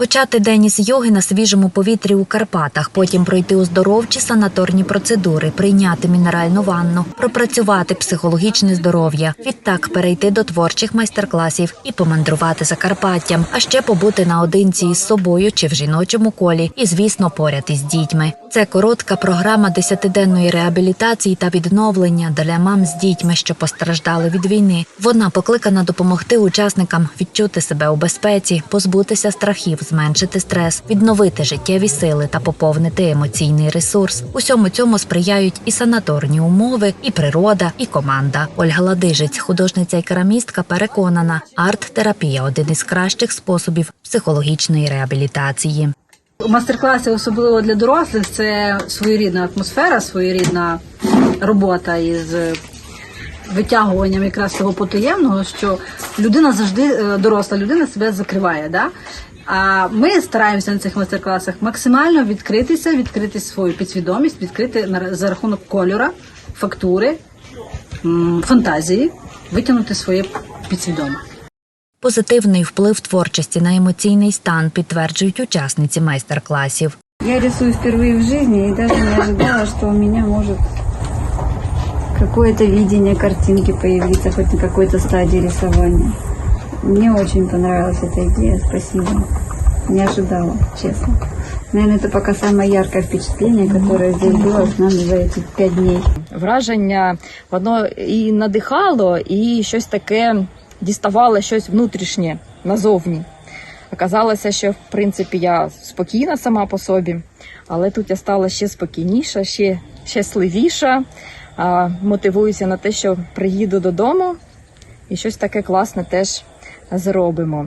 Почати день із йоги на свіжому повітрі у Карпатах, потім пройти оздоровчі санаторні процедури, прийняти мінеральну ванну, пропрацювати психологічне здоров'я, відтак перейти до творчих майстер-класів і помандрувати Закарпаттям, а ще побути наодинці із собою чи в жіночому колі, і, звісно, поряд із дітьми. Це коротка програма десятиденної реабілітації та відновлення для мам з дітьми, що постраждали від війни. Вона покликана допомогти учасникам відчути себе у безпеці, позбутися страхів, зменшити стрес, відновити життєві сили та поповнити емоційний ресурс. Усьому цьому сприяють і санаторні умови, і природа, і команда. Ольга Ладижець, художниця і керамістка, переконана, арт-терапія один із кращих способів психологічної реабілітації. Мастер-класи, особливо для дорослих, це своєрідна атмосфера, своєрідна робота із витягуванням якраз того потаємного, що людина завжди е, доросла людина себе закриває. Да? А ми стараємося на цих майстер-класах максимально відкритися, відкрити свою підсвідомість, відкрити за рахунок кольора, фактури, фантазії, витягнути своє підсвідоме. Позитивний вплив творчості на емоційний стан підтверджують учасниці майстер-класів. Я рисую впервые в жизни и даже не ожидала, что у меня может какое-то видение картинки появиться хоть на какой-то стадии рисования. Мне очень понравилась эта идея, спасибо. Не ожидала, честно. Наверное, это пока самое яркое впечатление, которое здесь было с нами за эти пять дней. враження воно і надихало, і щось таке діставало щось внутрішнє назовні. Оказалося, що в принципі я спокійна сама по собі, але тут я стала ще спокійніша, ще щасливіша. А, мотивуюся на те, що приїду додому і щось таке класне теж зробимо.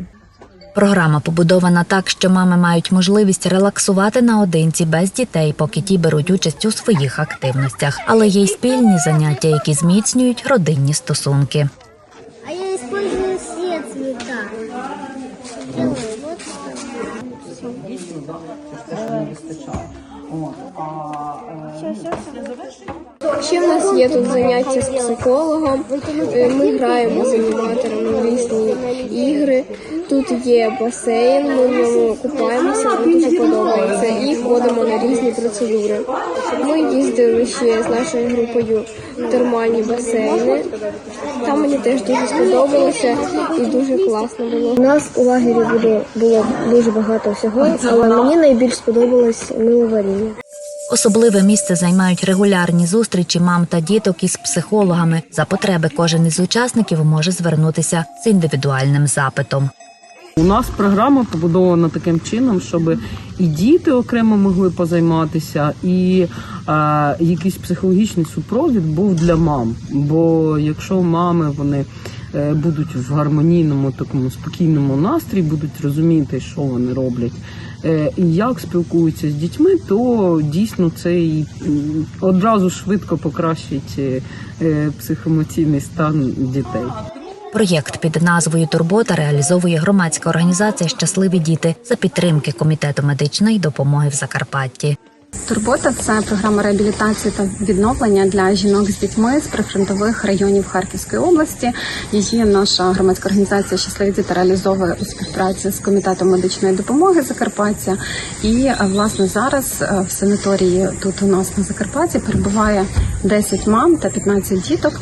Програма побудована так, що мами мають можливість релаксувати наодинці без дітей, поки ті беруть участь у своїх активностях. Але є й спільні заняття, які зміцнюють родинні стосунки. А я цвета. Делаю вот Ще в нас є тут заняття з психологом. Е, Ми граємо з аніматорами в різні ігри. Тут є басейн, ми в ньому купаємося, нам дуже подобається, і ходимо на різні процедури. Ми їздили ще з нашою групою в термальні басейни. Там мені теж дуже сподобалося і дуже класно було. У нас у лагері було, було дуже багато всього, але мені найбільш сподобалось миловаріння. Особливе місце займають регулярні зустрічі мам та діток із психологами. За потреби кожен із учасників може звернутися з індивідуальним запитом. У нас програма побудована таким чином, щоб і діти окремо могли позайматися, і е, якийсь психологічний супровід був для мам. Бо якщо мами вони будуть в гармонійному такому спокійному настрої, будуть розуміти, що вони роблять. е, як спілкуються з дітьми, то дійсно це і одразу швидко покращить е, е, психоемоційний стан дітей. Проєкт під назвою Турбота реалізовує громадська організація Щасливі діти за підтримки комітету медичної допомоги в Закарпатті. Турбота це програма реабілітації та відновлення для жінок з дітьми з прифронтових районів Харківської області. Її наша громадська організація «Щасливі діти» реалізовує у співпраці з комітетом медичної допомоги Закарпаття. І власне зараз е, в санаторії тут у нас на Закарпатті перебуває 10 мам та 15 діток.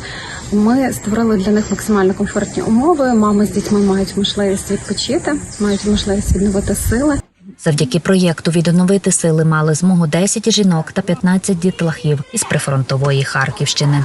Ми створили для них максимально комфортні умови. Мами з дітьми мають можливість відпочити, мають можливість відновити сили. Завдяки проєкту відновити сили мали змогу 10 жінок та 15 дітлахів із прифронтової Харківщини.